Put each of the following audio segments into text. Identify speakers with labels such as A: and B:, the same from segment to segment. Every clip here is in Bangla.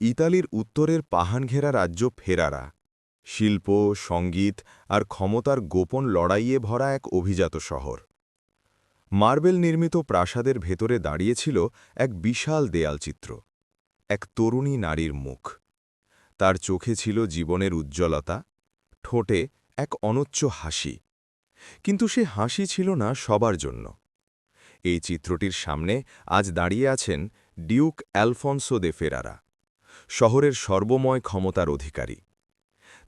A: ইতালির উত্তরের পাহাড়ঘেরা রাজ্য ফেরারা। শিল্প, সংগীত আর ক্ষমতার গোপন লড়াইয়ে ভরা এক অভিজাত শহর। মার্বেল নির্মিত প্রাসাদের ভেতরে দাঁড়িয়েছিল এক বিশাল দেয়ালচিত্র, এক তরুণী নারীর মুখ। তার চোখে ছিল জীবনের উজ্জ্বলতা, ঠোঁটে এক অনচ্য হাসি। কিন্তু সে হাসি ছিল না সবার জন্য। এই চিত্রটির সামনে আজ দাঁড়িয়ে আছেন ডিউক অ্যালফন্সো দে ফেরারা। শহরের সর্বময় ক্ষমতার অধিকারী।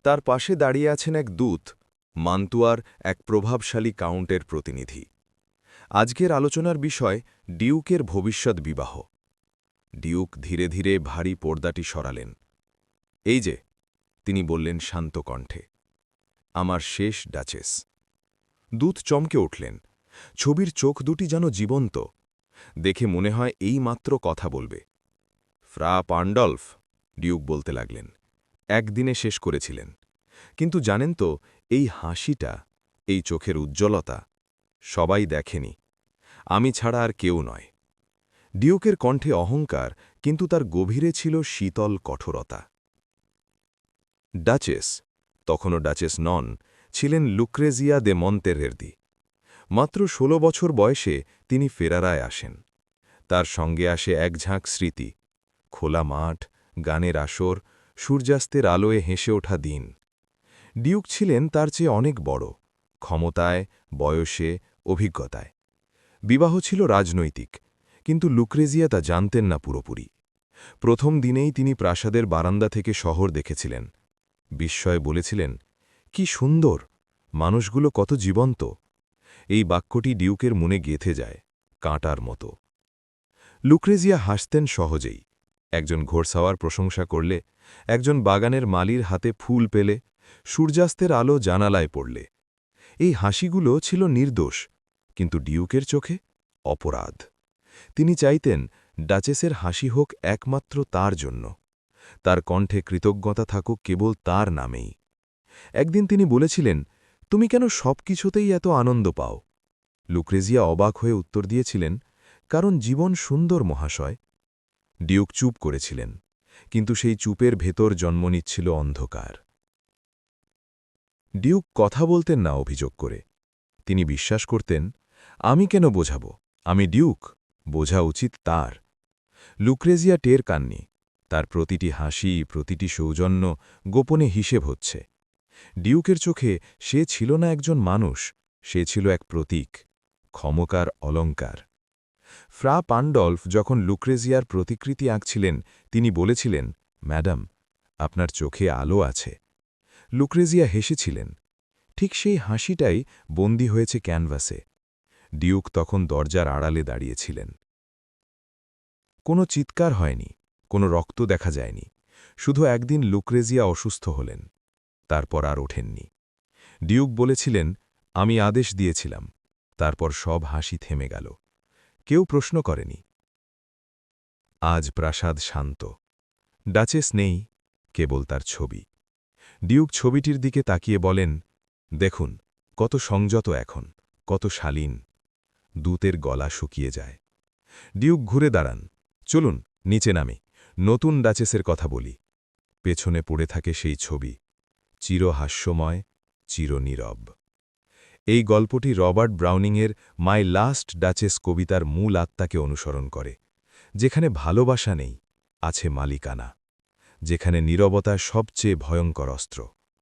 A: তার পাশে দাঁড়িয়ে আছেন এক দূত, মান্তুয়ার এক প্রভাবশালী কাউন্টের প্রতিনিধি। আজকের আলোচনার বিষয় ডিউকের ভবিষ্যৎ বিবাহ। ডিউক ধীরে ধীরে ভারী পর্দাটি সরালেন। এই যে, তিনি বললেন শান্ত কণ্ঠে, আমার শেষ ডাচেস। দূত চমকে উঠলেন, ছবির চোখ দুটি যেন জীবন্ত। দেখে মনে হয় এই মাত্র কথা বলবে। ফ্রা পান্ডলফ ডিউক বলতে লাগলেন, একদিনে শেষ করেছিলেন। কিন্তু জানেন তো, এই হাসিটা, এই চোখের উজ্জ্বলতা, সবাই দেখেনি। আমি ছাড়া আর কেউ নয়। ডিউকের কণ্ঠে অহংকার, কিন্তু তার গভীরে ছিল শীতল কঠোরতা। ডাচেস, তখনও ডাচেস নন, ছিলেন লুক্রেজিয়া দে মন্তেরেরদি। মাত্র ১৬ বছর বয়সে তিনি ফেরারায় আসেন। তার সঙ্গে আসে এক ঝাঁক স্মৃতি, খোলা মাঠ গানের আসর, সূর্যাস্তের আলোয় হেসে ওঠা দিন। ডিউক ছিলেন তার চেয়ে অনেক বড়, ক্ষমতায়, বয়সে, অভিজ্ঞতায়। বিবাহ ছিল রাজনৈতিক, কিন্তু লুক্রেজিয়া তা জানতেন না পুরোপুরি। প্রথম দিনেই তিনি প্রাসাদের বারান্দা থেকে শহর দেখেছিলেন। বিস্ময়ে বলেছিলেন, কি সুন্দর! মানুষগুলো কত জীবন্ত! এই বাক্যটি ডিউকের মনে গেথে যায়, কাঁটার মতো। লুক্রেজিয়া হাসতেন সহজেই। একজন ঘোড়সাওয়ার প্রশংসা করলে, একজন বাগানের মালির হাতে ফুল পেলে, সূর্যাস্তের আলো জানালায় পড়লে। এই হাসিগুলো ছিল নির্দোষ, কিন্তু ডিউকের চোখে অপরাধ। তিনি চাইতেন ডাচেসের হাসি হোক একমাত্র তার জন্য। তার কণ্ঠে কৃতজ্ঞতা থাকুক কেবল তার নামেই। একদিন তিনি বলেছিলেন, তুমি কেন সব কিছুতেই এত আনন্দ পাও? লুক্রেজিয়া অবাক হয়ে উত্তর দিয়েছিলেন, কারণ জীবন সুন্দর মহাশয় ডিউক চুপ করেছিলেন, কিন্তু সেই চুপের ভেতর জন্ম নিচ্ছিল অন্ধকার। ডিউক কথা বলতেন না অভিযোগ করে। তিনি বিশ্বাস করতেন, আমি কেন বোঝাব? আমি ডিউক, বোঝা উচিত তার। লুক্রেজিয়া টের কাননি, তার প্রতিটি হাসি, প্রতিটি সৌজন্য গোপনে হিসেব হচ্ছে। ডিউকের চোখে সে ছিল না একজন মানুষ, সে ছিল এক প্রতীক ক্ষমকার অলঙ্কার। ফ্রা পান্ডলফ যখন লুক্রেজিয়ার প্রতিকৃতি আঁকছিলেন, তিনি বলেছিলেন, ম্যাডাম, আপনার চোখে আলো আছে। লুক্রেজিয়া হেসেছিলেন। ঠিক সেই হাসিটাই বন্দি হয়েছে ক্যানভাসে। ডিউক তখন দরজার আড়ালে দাঁড়িয়েছিলেন। কোনো চিৎকার হয়নি, কোনো রক্ত দেখা যায়নি, শুধু একদিন লুক্রেজিয়া অসুস্থ হলেন, তারপর আর ওঠেননি। ডিউক বলেছিলেন, আমি আদেশ দিয়েছিলাম। তারপর সব হাসি থেমে গেল। কেউ প্রশ্ন করেনি। আজ প্রাসাদ শান্ত। ডাচেস নেই, কেবল তার ছবি। ডিউক ছবিটির দিকে তাকিয়ে বলেন, দেখুন, কত সংযত এখন, কত শালীন। দূতের গলা শুকিয়ে যায়। ডিউক ঘুরে দাঁড়ান। চলুন, নিচে নামি। নতুন ডাচেসের কথা বলি। পেছনে পড়ে থাকে সেই ছবি। চিরহাস্যময়, চিরনীরব। এই গল্পটি রবার্ট ব্রাউনিংয়ের মাই লাস্ট ডাচেস কবিতার মূল আত্মাকে অনুসরণ করে, যেখানে ভালোবাসা নেই, আছে মালিকানা, যেখানে নীরবতা সবচেয়ে ভয়ঙ্কর অস্ত্র।